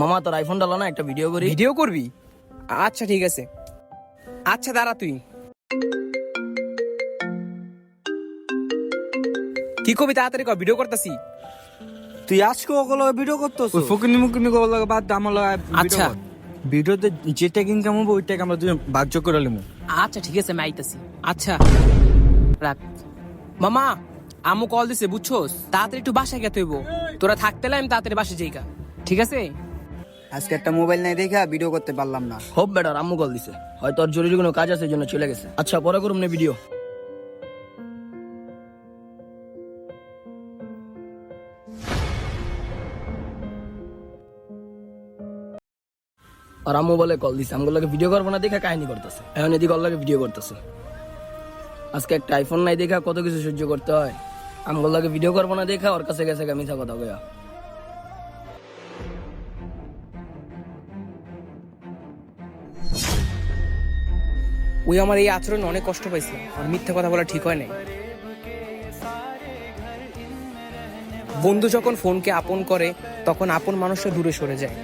মামা তোর আইফোন ডালো না একটা ভিডিও করি। ভিডিও করবি? আচ্ছা ঠিক আছে। আচ্ছা দাঁড়া তুই। কি কবি তাড়াতাড়ি কর ভিডিও করতেছি। তুই আজকে ওগুলো ভিডিও করতেছ? ওই ফকিনি মুকিনি গুলো লাগে বাদ দে, আমার লাগে আচ্ছা। ভিডিওতে যে টাকা ইনকাম হবে ওই টাকা আমরা দুজন ভাগ্য করে নেব আচ্ছা ঠিক আছে আমি আইতাছি। আচ্ছা। রাখ। মামা আমু কল দিছে বুঝছোস? তাড়াতাড়ি একটু বাসায় গেতে হইব। তোরা থাকতে আমি তাড়াতাড়ি বাসায় যাইকা ঠিক আছে? আজকে একটা মোবাইল নাই দেখা ভিডিও করতে পারলাম না। হোপ বেটার আম্মু কল দিছে। হয়তো ওর জরুরি কোনো কাজ আছে, এই জন্য চলে গেছে। আচ্ছা পরে করুম না ভিডিও আর আম্মু বলে কল দিছে। আমগুলোকে ভিডিও করব না দেখা কাহিনী করতেছে। এখন এদিকে অল্লাকে ভিডিও করতেছে। আজকে একটা আইফোন নাই দেখা কত কিছু সহ্য করতে হয়। আমগুলোকে ভিডিও করব না দেখা ওর কাছে গেছে মিথ্যা কথা কয়া ওই আমার এই আচরণ অনেক কষ্ট পাইছে আর মিথ্যা কথা বলা ঠিক হয় নাই। বন্ধু যখন ফোনকে আপন করে, তখন আপন মানুষটা দূরে সরে যায়।